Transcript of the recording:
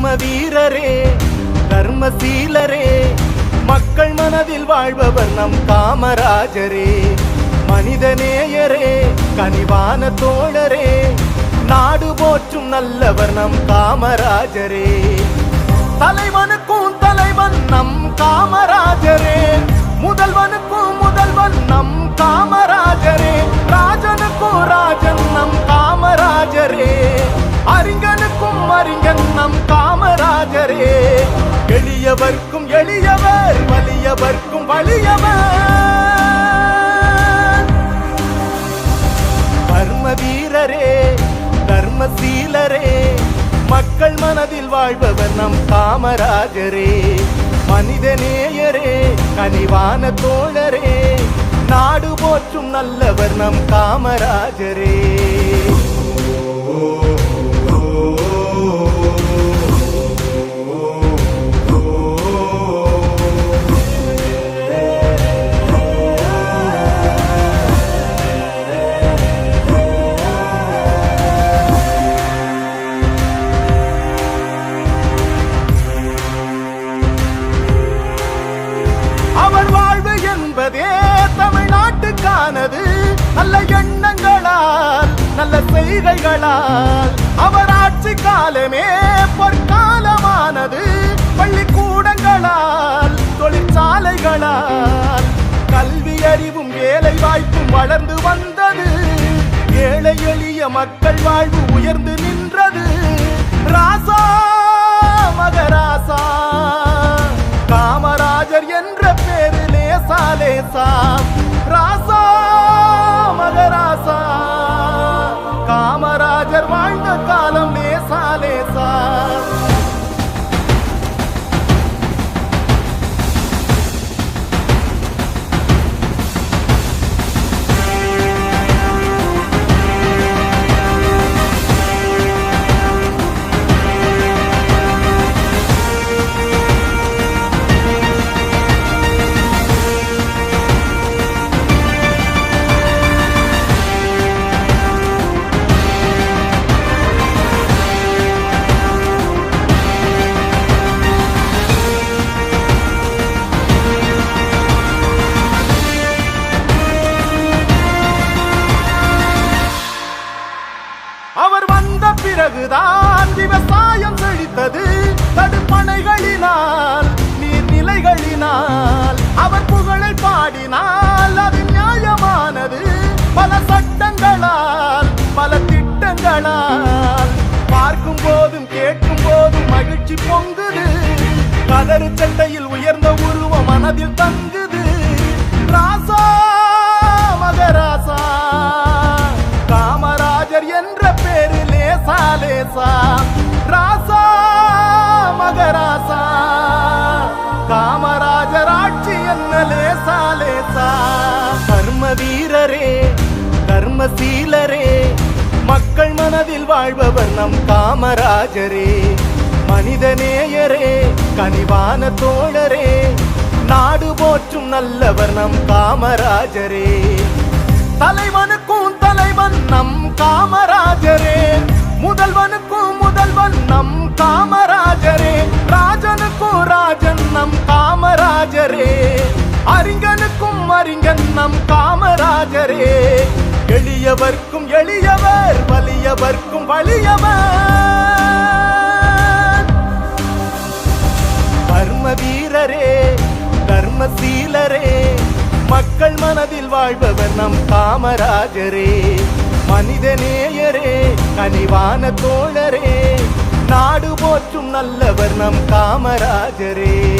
தர்ம வீரரே தர்மசீலரே மக்கள் மனதில் வாழ்பவர் நம் காமராஜரே. மனிதநேயரே கனிவான தோழரே. நாடு போற்றும் நல்லவர் நம் காமராஜரே. தலைவனுக்கும் தலைவன் நம் காமராஜரே. முதல்வனுக்கும் முதல்வன் நம் காமராஜரே. ராஜன் காமராஜரே எளியவர்க்கும் எளியவர் வலியவர்க்கும் வலியவர். தர்ம வீரரே தர்மசீலரே மக்கள் மனதில் வாழ்பவர் நம் காமராஜரே. மனிதநேயரே கனிவான தோழரே. நாடு போற்றும் நல்லவர் நம் காமராஜரே. எண்ணங்களால் நல்ல செய்கைகளால். அவர் ஆட்சி காலமே பொற்காலமானது. பள்ளிக்கூடங்களால் தொழிற்சாலைகளால். கல்வி அறிவும் வேலை வாய்ப்பும் வளர்ந்து வந்தது. ஏழை எளிய மக்கள் வாழ்வு உயர்ந்து நின்றது. ராசா வாழ்ந்த காலம் நேசா. பிறகுதான் விவசாயம் செழித்தது. தடுப்பணைகளினால் நீர்நிலைகளினால். அவர் புகழை பாடினால் அது நியாயமானது. பல சட்டங்களால் பல திட்டங்களால். பார்க்கும் போதும் கேட்கும் போதும் மகிழ்ச்சி பொங்குது. கதறு சட்டையில் உயர்ந்த உருவம் மனதில் தங்கு வீரரே தர்மசீலரே மக்கள் மனதில் வாழ்பவர் நம் காமராஜரே. மனிதநேயரே கனிவான தோழரே நாடு போற்றும் நல்லவர் நம் காமராஜரே. தலைவனுக்கும் தலைவன் நம் காமராஜரே. முதல்வனுக்கும் முதல்வன் நம் காமராஜரே. ராஜனுக்கும் ராஜன் நம் காமராஜரே. அறிஞனுக்கும் அறிஞன் நம் காமராஜரே. எளியவர்க்கும் எளியவர் வலியவர்க்கும் வலியவர் தர்ம வீரரே தர்மசீலரே மக்கள் மனதில் வாழ்பவர் நம் காமராஜரே. மனிதநேயரே கனிவான தோழரே. நாடு போற்றும் நல்லவர் நம் காமராஜரே.